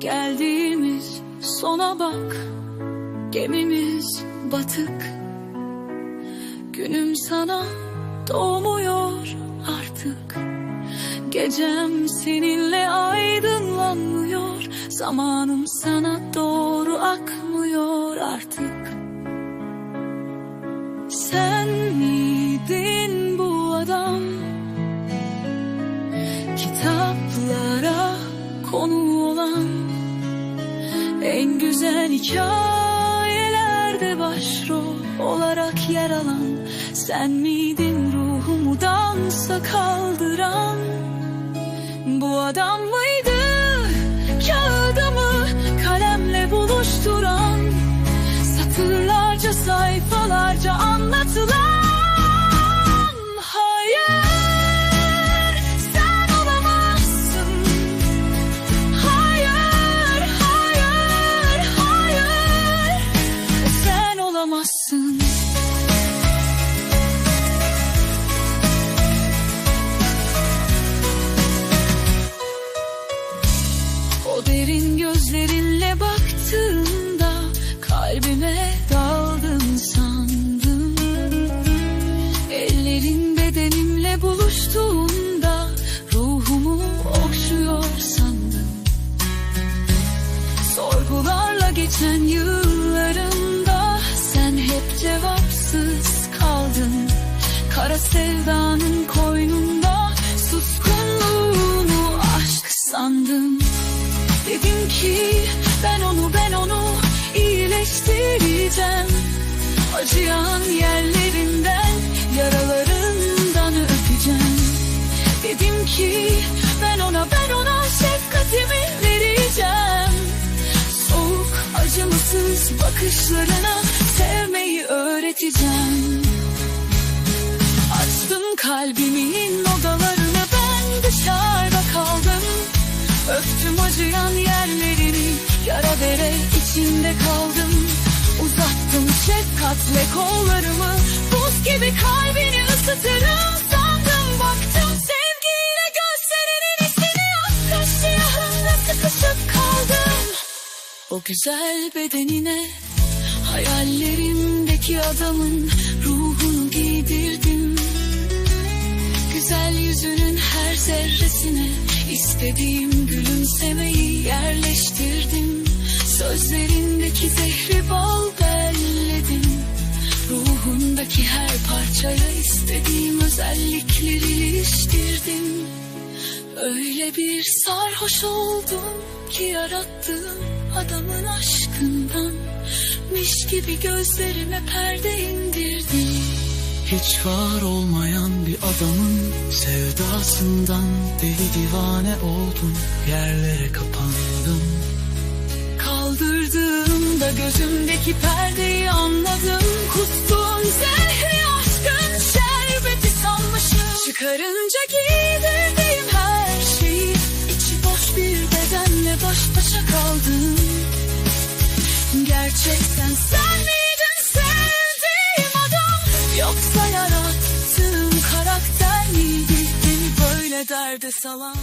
Geldiğimiz sona bak Gemimiz batık. Günüm sana doğmuyor artık. Gecem seninle aydınlanmıyor. Zamanım sana doğru akmıyor artık. Sen miydin bu adam konu olan En güzel hikayelerde başrol olarak yer alan Sen miydin ruhumu dansa kaldıran? Bu adam mıydı kağıdımı kalemle buluşturan? Satırlarca sayfalarca anlatılan buluştuğunda Ruhumu okşuyor sandım. Sorgularla geçen yıllarımda Sen hep cevapsız kaldın. Kara sevdanın koynunda Suskunluğunu aşk sandım. Dedim ki ben onu ben onu iyileştireceğim. Acıyan yerlerinden acımasız bakışlarına sevmeyi öğreteceğim. Açtım kalbimin odalarını ben dışarıda kaldım. Öptüm acıyan yerlerini yara bere içinde kaldım. Uzattım şefkatle kollarımı buz gibi kalbini O güzel bedenine hayallerimdeki adamın ruhunu giydirdim Güzel yüzünün her zerresine istediğim gülümsemeyi yerleştirdim. Sözlerindeki zehri bal belledim. Ruhundaki her parçaya istediğim özellikleri iliştirdim. Öyle bir sarhoş oldum ki yarattığım adamın aşkından Miş gibi gözlerime perde indirdim. Hiç var olmayan bir adamın sevdasından deli divane oldum yerlere kapandım. Kaldırdığımda gözümdeki perdeyi anladım. Kustum zehri aşkın şerbeti sanmışım Çıkarınca giydirdiğim baş başa kaldım Gerçekten sen miydin sevdiğim adam? Yoksa yarattığım karakter miydi? Beni böyle derde salan